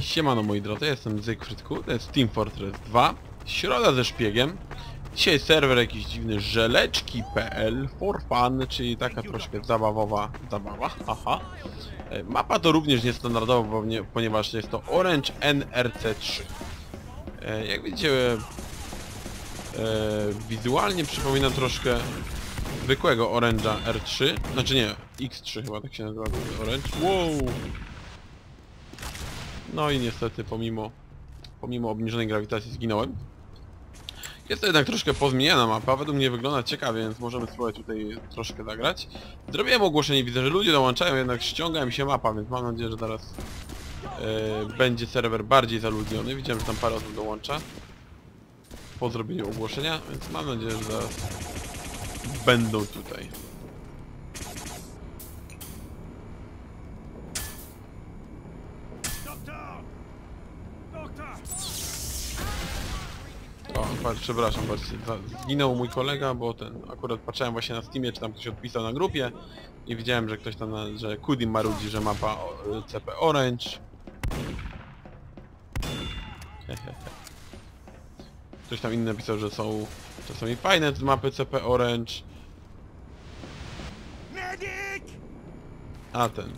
Siemano moi drodzy, jestem Zygfrydku, to jest Team Fortress 2 Środa ze szpiegiem. Dzisiaj serwer jakiś dziwny żeleczki.pl for fun, czyli taka troszkę zabawowa zabawa, haha E, Mapa to również niestandardowa, ponieważ jest to Orange NRC3 E, Jak widzicie, e, wizualnie przypomina troszkę zwykłego Orange'a R3 Znaczy nie, X3 chyba tak się nazywa Orange Wow! No i niestety pomimo, pomimo obniżonej grawitacji zginąłem. Jest to jednak troszkę pozmieniana mapa, według mnie wygląda ciekawie, więc możemy spróbować tutaj troszkę zagrać. Zrobiłem ogłoszenie, widzę, że ludzie dołączają, jednak ściąga mi się mapa, więc mam nadzieję, że teraz e, będzie serwer bardziej zaludniony. Widziałem, że tam parę osób dołącza po zrobieniu ogłoszenia, więc mam nadzieję, że zaraz będą tutaj. O, przepraszam, patrzcie, zginął mój kolega, bo ten, akurat patrzyłem właśnie na Steamie, czy tam ktoś odpisał na grupie i widziałem, że ktoś tam, na, że Kudim marudzi, że mapa CP Orange. Hehehe. Ktoś tam inny napisał, że są czasami fajne mapy CP Orange. Medic! A ten,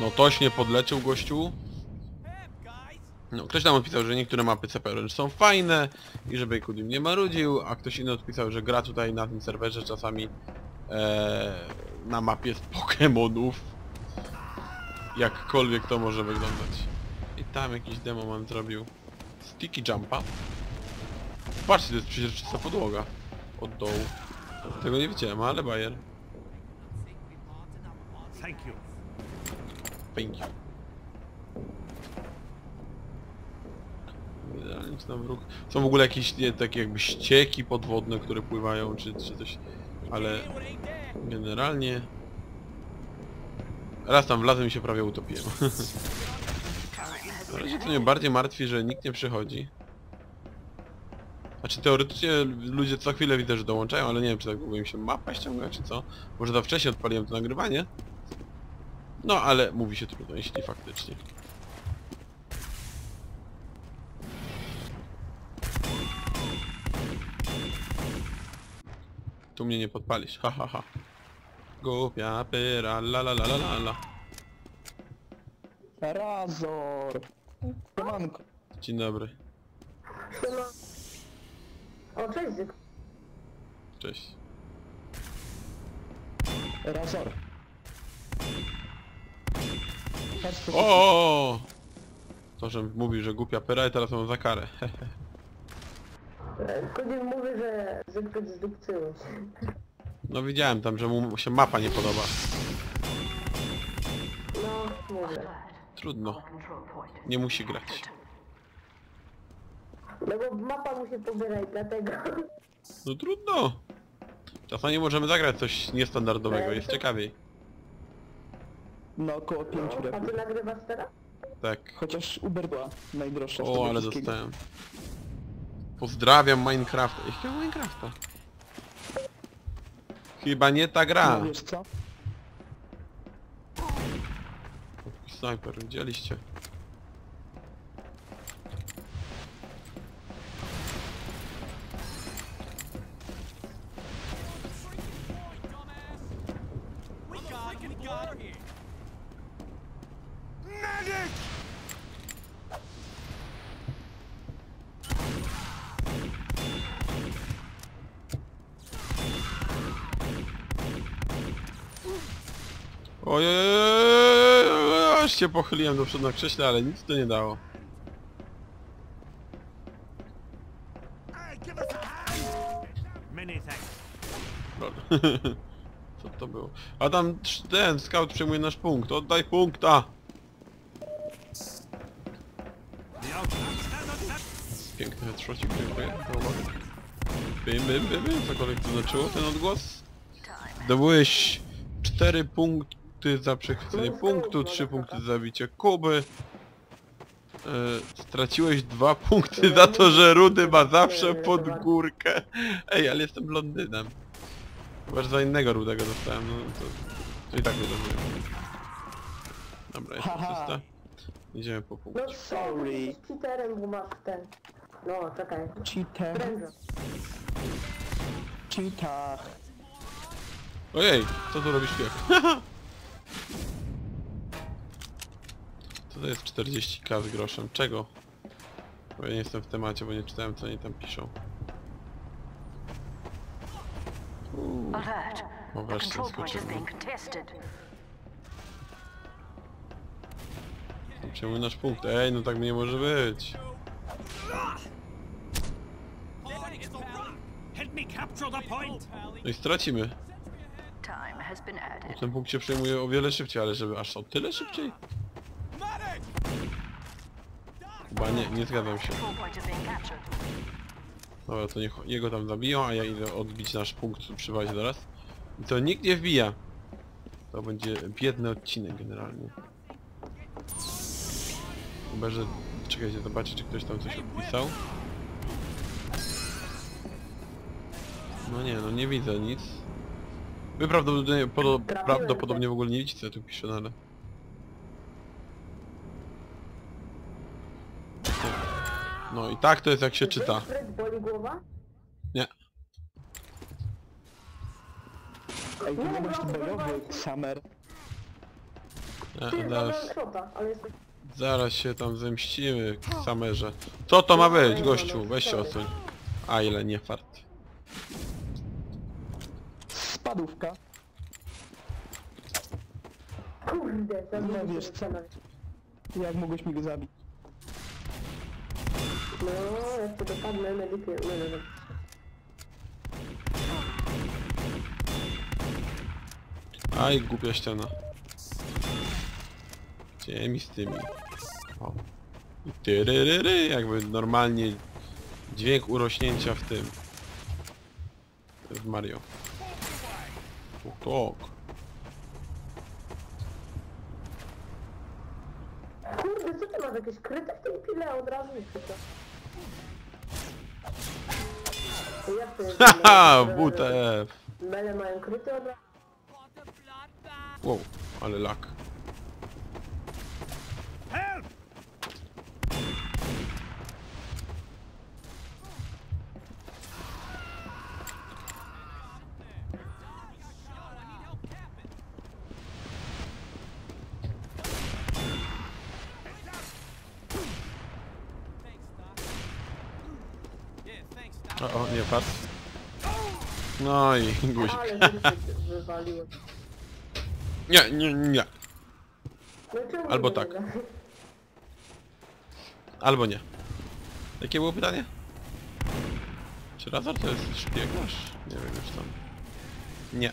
no toś nie podleciał gościu. No, ktoś tam odpisał, że niektóre mapy CP Orange są fajne i żeby Kudim nie marudził, a ktoś inny odpisał, że gra tutaj na tym serwerze czasami e, na mapie z Pokemonów. Jakkolwiek to może wyglądać. Tam jakiś demoman zrobił sticky jumpa. Patrzcie, to jest przeźroczysta podłoga. Od dołu. Tego nie widziałem, ale bajer. Thank you. Thank you. Czy tam wróg. Są w ogóle jakieś nie, takie jakby ścieki podwodne, które pływają, czy, czy coś. Ale generalnie... Raz tam wlazłem i się prawie utopiłem. Na razie to mnie bardziej martwi, że nikt nie przychodzi. Znaczy teoretycznie ludzie co chwilę widzę, że dołączają, ale nie wiem czy tak długo im się mapa ściąga, czy co. Może za wcześnie odpaliłem to nagrywanie. No ale mówi się trudno, jeśli faktycznie. Tu mnie nie podpalisz, ha ha ha. Głupia pyra, la la la la la la. Razor! Siemanko. Dzień dobry, O, cześć Zyk. cześć. Razor. Patrz O! To, że mówił, że głupia pyra i teraz mam za karę. Kodin mówi, że Zygfryd zdupcyłeś. No widziałem tam, że mu się mapa nie podoba. No, mówię. Trudno. Nie musi grać. No bo mapa mu się pobiera i dlatego. No trudno. Czasami możemy zagrać coś niestandardowego, jest ciekawiej. No około 5 A ty repów. nagrywasz teraz? Tak. Chociaż Uber była najdroższa z O, ale wszystkiego. dostałem. Pozdrawiam Minecrafta. Jakiego Minecrafta? Chyba nie ta gra. No wiesz co? Sniper, widzieliście? Się pochyliłem do przodu na krześle, ale nic to nie dało. Co to było? A tam ten scout przejmuje nasz punkt. Oddaj punkta! Piękny headshotик, dziękuję. za. Bym, bym, bym, bym, cokolwiek to znaczyło ten odgłos. Zdobyłeś 4 punkty za przechwycenie punktu, 3 punkty za zabicie Kuby. E, straciłeś dwa punkty za to, że Rudy ma zawsze pod górkę. Ej, ale jestem blondynem. Chyba, że za innego Rudego dostałem, no to, to i tak nie rozumiem. Dobra, jest czysta. Idziemy po No punkt. Sorry. jesteś cheaterem, bo masz ten... No, czekaj. Cheater. Cheater. Ojej, co tu robisz śpiew? Co to jest 40k z groszem? Czego? Bo ja nie jestem w temacie, bo nie czytałem co oni tam piszą. Uuu, o The wreszcie being contested. Czemu nasz punkt? Ej, no tak nie może być. No i stracimy. Time has been added. Ten punkt się przejmuje o wiele szybciej, ale żeby aż o tyle szybciej? Chyba nie, nie zgadzam się. Dobra, to niech jego tam zabiją, a ja idę odbić nasz punkt przy bazie zaraz. I to nikt nie wbija. To będzie biedny odcinek generalnie. Chyba, że... Czekajcie, zobaczcie, czy ktoś tam coś odpisał. No nie, no nie widzę nic. Wy prawdopodobnie, podo, prawdopodobnie w ogóle nie widzicie, co ja tu piszę, no ale... No i tak to jest jak się czyta. Boli głowa? Nie. Ej, ty nie masz bojowy, Summer. Nie, Ty, zaraz, ale jest... zaraz się tam zemścimy, samerze. Co to ma być, gościu? Weź się osuń. A ile nie fart. Spadówka. Kurde, No zabiję wiesz co? Jak mogłeś mi go zabić? No, jak to dopadnę, medykiem, no, no, no. Aj, głupia ściana. Gdzie mi z tymi? O. I tyryryry, jakby normalnie dźwięk urośnięcia w tym. W Mario. O, tak. Kurde, co ty masz, jakieś kryte w tej pile od razu i kryte? To jest? Haha, WTF. Mele mają kryte od razu? Wow, ale lak. O, o, nie fart. No i guzik. Ale. Nie, nie, nie. No Albo tak. Albo nie. Jakie było pytanie? Czy Razor to jest szpiegarz? Nie wiem już tam. Nie.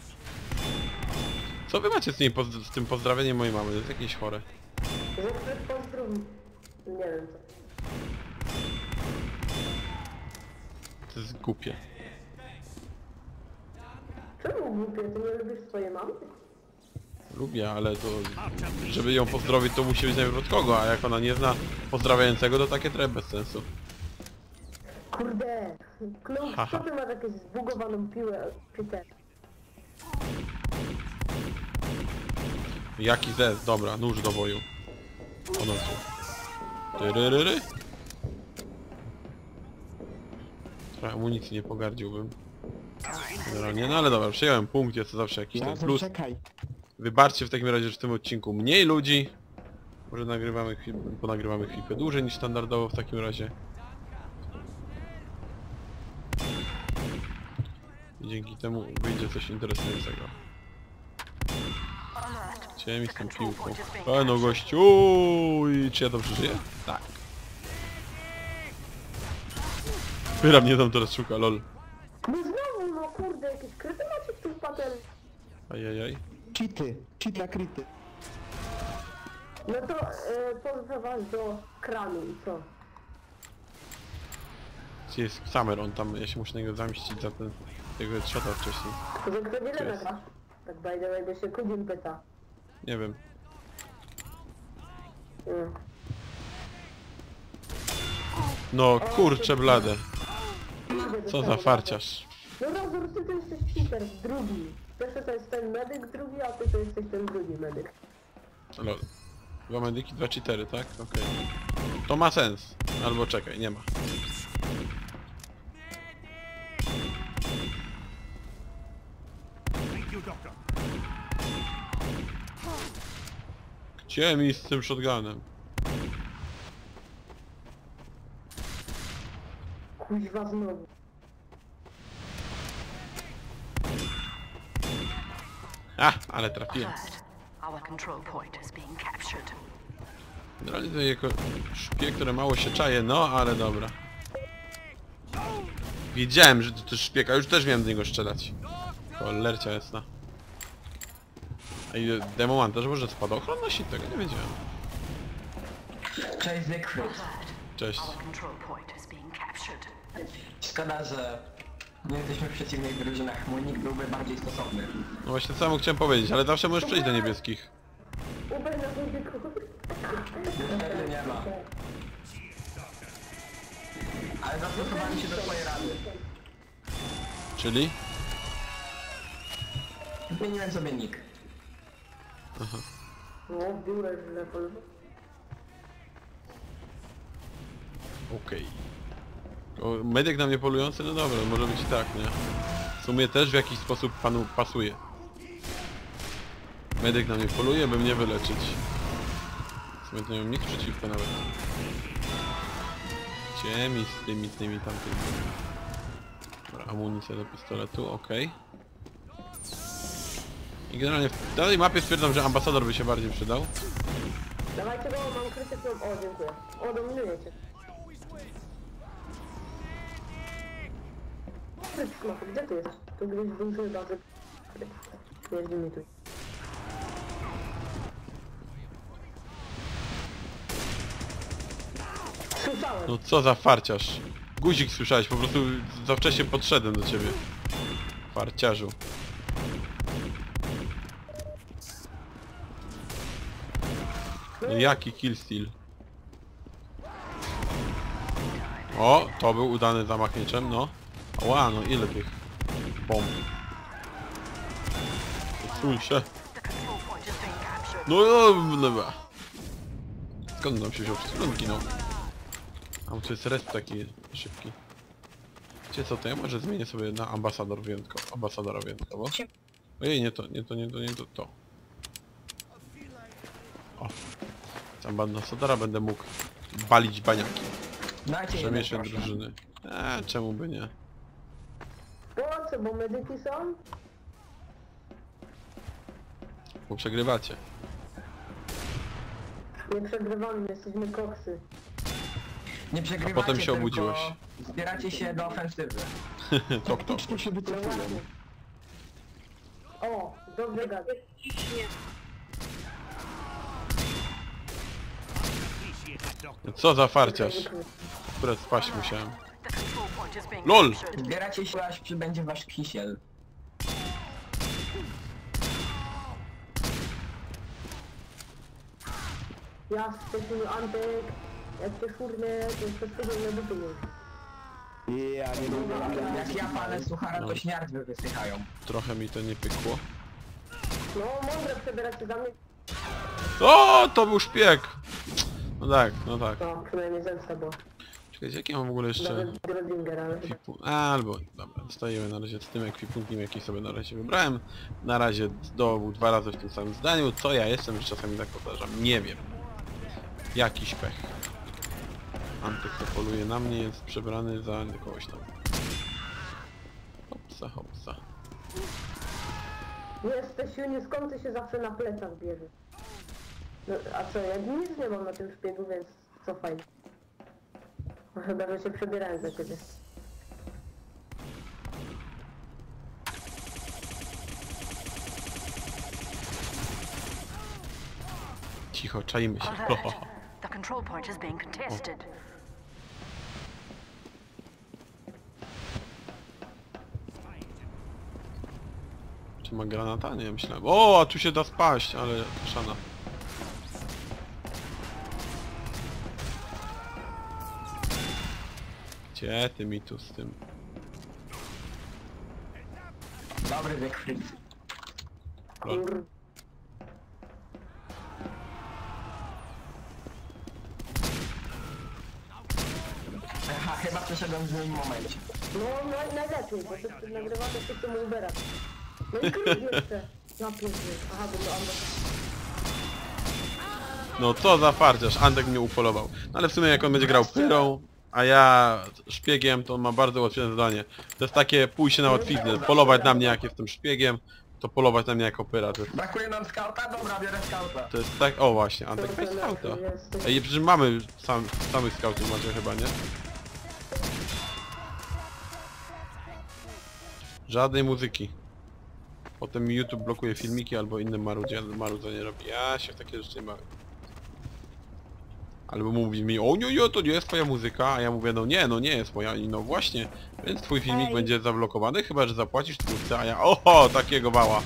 Co wy macie z, poz- z tym pozdrawieniem mojej mamy? To jest jakieś chore. Nie wiem co. To jest głupie. Czemu głupie? Ty nie lubisz swojej mamy? Lubię, ale to... Żeby ją pozdrowić to musi być najpierw od kogo, a jak ona nie zna pozdrawiającego to takie trochę bez sensu. Kurde! Haha. co ty masz jakąś zbugowaną piłę, Peter? Jaki zez? Dobra, nóż do boju. Ono tu. Tyryryry. Trochę amunicji nie pogardziłbym. Generalnie, no ale dobra, przyjąłem punkt, jest to zawsze jakiś ten plus. czekaj. Wybaczcie w takim razie, że w tym odcinku mniej ludzi. Może nagrywamy chwil, ponagrywamy chwilkę dłużej niż standardowo w takim razie. I dzięki temu wyjdzie coś interesującego. Chciałem iść z tą piłką. E no captured. gościu, i czy ja to przeżyję? Tak. Pyra mnie tam teraz szuka, lol. No znowu, no kurde, jakieś kryty macie w tym patel? Ajajaj. Cheaty. Cheat na kryty. No to e, pozwę was do kranu i co? Gdzie jest Summer? On tam, ja się muszę na niego zamieścić za ten, tego headshota wcześniej. Że kto wiele jest? nagrasz? Tak by the way, bo się Kudin pyta. Nie wiem. Mm. No kurcze blade. Idę do Co za farciarz. No Razor, ty to jesteś cheater, drugi. Pierwszy to jest ten medyk, drugi, a ty to jesteś ten drugi medyk. Lol. Dwa medyki, dwa cheatery, tak? Okej. To ma sens. Albo czekaj, nie ma. Thank you, Doctor. Gdzie mi z tym shotgunem? Kuźwa znowu. A, ale trafiłem. Generalnie to jako szpie, które mało się czaje, no ale dobra. Wiedziałem, że to też szpieg, a już też miałem do niego strzelać. Cholercia jasna. A i demoman też może spadochronność i tego nie wiedziałem. Cześć Zygfryd. Cześć. Szkoda, że nie jesteśmy w przeciwnych drużynach. Mój nick byłby bardziej stosowny. No właśnie to samo chciałem powiedzieć, ale zawsze możesz przejść do niebieskich. Uber na. Niestety nie ma. Ale zastosowałem się do twojej rady. Czyli? Zmieniłem sobie nick. No, biurę źle polwo. Okej. O, Medyk na mnie polujący? No dobra, może być tak, nie? W sumie też w jakiś sposób panu pasuje. Medyk na mnie poluje, by mnie wyleczyć. W sumie to nie mam nic przeciwko nawet. Gdzie mi z tymi, tymi tamtymi? Dobra, amunicja do pistoletu, okej. I generalnie w danej mapie stwierdzam, że ambasador by się bardziej przydał. Dawajcie go, mam krytyczną... O, dziękuję. O, dominuję Krytyczną, gdzie ty jest? Tu gdzieś mi tu. Słyszałem. No co za farciarz. Guzik słyszałeś, po prostu za wcześnie podszedłem do ciebie. Farciarzu. No jaki killsteal? O, to był udany zamach mieczem, no. Ła, no ile tych bomb. Odsuń się. No, no, no, no. Skąd nam się wziął? Chwilą ginął. A to jest rest taki szybki. Wiecie co, to ja może zmienię sobie na ambasador wyjątkowo. Ambasadora wyjątkowo. Ojej, nie to, nie to, nie to, nie to, to. O. Z ambasadora będę mógł balić baniaki. Przemieszczę drużyny. Eee, czemu by nie? Po co, bo medyki są? Bo przegrywacie. Nie przegrywamy, jesteśmy koksy. Nie przegrywacie, potem się tylko obudziłeś. Zbieracie się do ofensywy. Tok, tok. Faktycznie się wycofują. O, dobrze Doctor. Co za farciarz. Akurat spaść musiałem. LOL! Zbieracie się aż przybędzie wasz kisiel. Ja jesteśmy Antek, jak cię szurnę, to przez tydzień na dupy już. Ja nie lubię. Jak ja palę suchara, to śniardwy wysychają. Trochę mi to nie pykło. No, mądre przebierać się za mnie. O, to był szpieg! No tak, no tak. No, przynajmniej zemsta była. Czekajcie, jakie mam w ogóle jeszcze... Ekwipu... A, albo... Dobra, stoimy na razie z tym ekwipunkiem, jaki sobie na razie wybrałem. Na razie zdobył dwa razy w tym samym zdaniu. Co ja jestem, że czasami tak powtarzam? Nie wiem. Jakiś pech. Antyk to poluje na mnie, jest przebrany za kogoś tam. Hopsa, hopsa. Jesteś nie skąd ty się zawsze na plecach bierze. No, a co, ja nic nie mam na tym szpiegu, więc co fajnie. No chyba, że się przebierałem za ciebie. Cicho, czajmy się. Alert. The control point is being contested. Czy ma granata? Nie myślałem. O, a tu się da spaść, ale szana. Gdzie ty mi tu z tym? Dobry. Lol. Kur... Aha, chyba przeszedłem w złym momencie. No naj, najlepiej, bo ty, ty nagrywasz się tym Ubera. No i krótko jeszcze. Ja pierdolę. Aha, bo to Amber. No co za farciarz, Antek mnie upolował. No ale w sumie jak on będzie grał pyrą, a ja szpiegiem, to on ma bardzo łatwe zadanie. To jest takie pójście na łatwiznę, polować na mnie jak jestem szpiegiem, to polować na mnie jako pyra. To jest, Brakuje nam skauta? Dobra, biorę skauta. to jest tak... O właśnie, Antek weź skauta. Ej, przecież mamy sam, samych skautów macie chyba, nie? Żadnej muzyki. Potem mi YouTube blokuje filmiki albo inne marudzie, marudzenie robi. Ja się w takie rzeczy nie bawię. Albo mówi mi, o nie, nie, to nie jest twoja muzyka, a ja mówię, no nie, no nie jest moja, i no właśnie, więc twój filmik Ej. będzie zablokowany, chyba że zapłacisz twórcę, a ja, oho, takiego wała.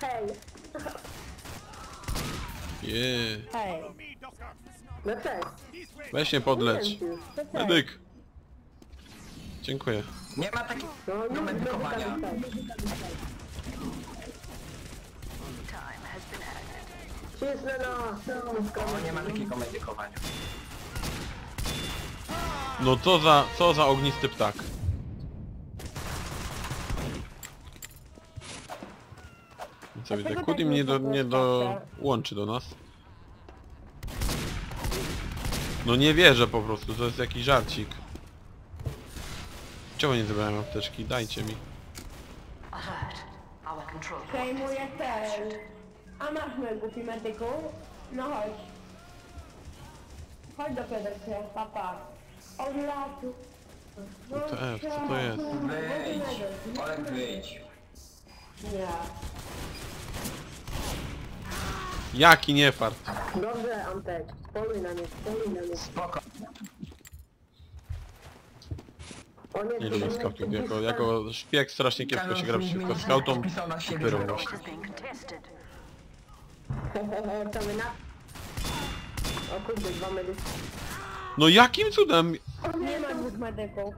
Hej! Je, Hej! No cześć! weź mnie ci cześć. Medyk. Dziękuję. Nie ma takiego No nie Time has been added. Cisnę na... O, nie ma takiego medykowania. No co za, co za ognisty ptak. I Co widzę, Kudim nie do, nie do... łączy do nas. No nie wierzę po prostu, to jest jakiś żarcik. Czemu nie zebrałem apteczki? Dajcie mi. Przejmuję cel. A masz mój głupi medyku? No chodź. Chodź do Piotrka, papa. Od latu. No, WTF, co to jest? Wyjdź. Olek, wyjdź. Nie. Jaki niefart. Dobrze, Antek. Poluj na nie, poluj na nie. Spoko. O nie, Nie to lubię nie- skautów. Jako, jako szpieg strasznie kiepsko się gra przeciwko skautom. Pisał na siebie. my na... O kurde, dwa medyki. No jakim cudem? Nie ma dwóch medyków.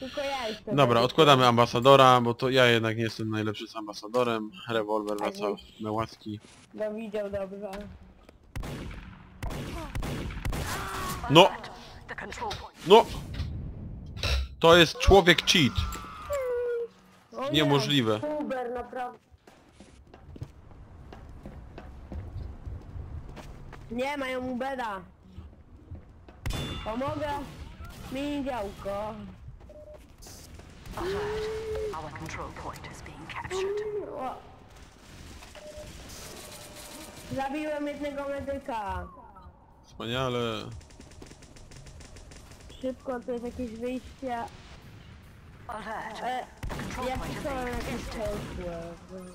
Tylko ja jestem. Dobra, odkładamy ambasadora, bo to ja jednak nie jestem najlepszy z ambasadorem. Rewolwer wraca na łaski. No widział dobrze. No, no! To jest człowiek cheat. O. Niemożliwe. Uber, naprawdę. Nie, mają Ubera. Pomogę. Mi działko. alert. Our control point is being captured. O. Zabiłem jednego medyka. Wspaniale. Szybko, to jest jakieś wyjście. Alert. E, The control point is being jakieś contested.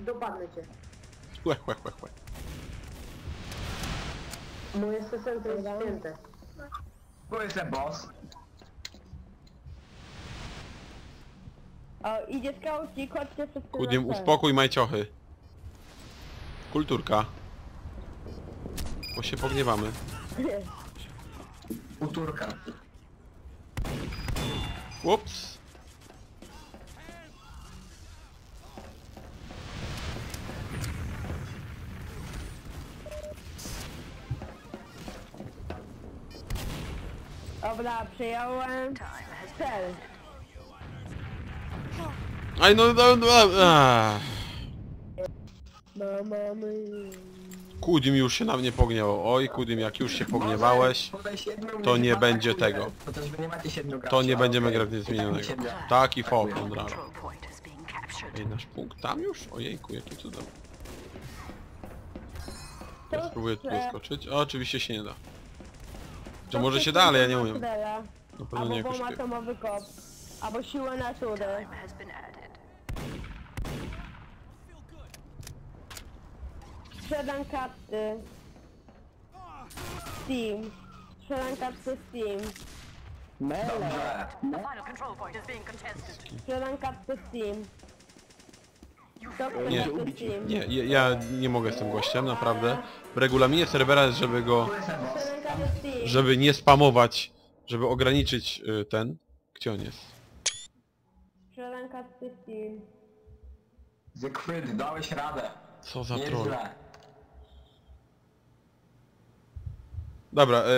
Dopadnę cię. Łe, łe, łe, łe. Moje sesenty jest święte. Tu jest ten boss. O, idzie skaucik, chodźcie wszyscy Kudim, na ten. uspokój majciochy. Kulturka. Bo się pogniewamy. Uturka. Ups. Dobra, przyjąłem cel. Aj no, no, no, ah. No mamy... Kudim już się na mnie pogniewał. Oj, Kudim, jak już się pogniewałeś, to nie będzie tak, tego. To nie a będziemy okej. grać w nic I tak zmienionego. Taki Tak, fok, tak. captured. Ej, nasz punkt tam już? Ojejku, jaki cudem. To Ja spróbuję tu. O, oczywiście się nie da. Czy to może się da, ale ja nie umiem. Na pewno nie Albo jako bomb atomowy kop. Albo siłę natury. Sprzedam karty. Steam. Sprzedam karty Steam. Mele! Sprzedam karty Steam. Nie. Nie, ja, ja nie mogę z tym gościem, naprawdę. W regulaminie serwera jest, żeby go... Żeby nie spamować, żeby ograniczyć y, ten... Gdzie on jest? Strzelanka. Zygfryd, dałeś radę. Co za troll. Nieźle. Dobra, e,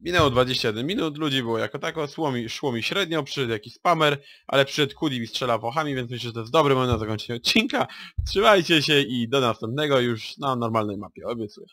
minęło 21 minut, ludzi było jako tako, szło mi, szło mi średnio, przyszedł jakiś spamer, ale przyszedł Kudi mi strzela wochami, więc myślę, że to jest dobry moment na zakończenie odcinka. Trzymajcie się i do następnego już na normalnej mapie, obiecuję.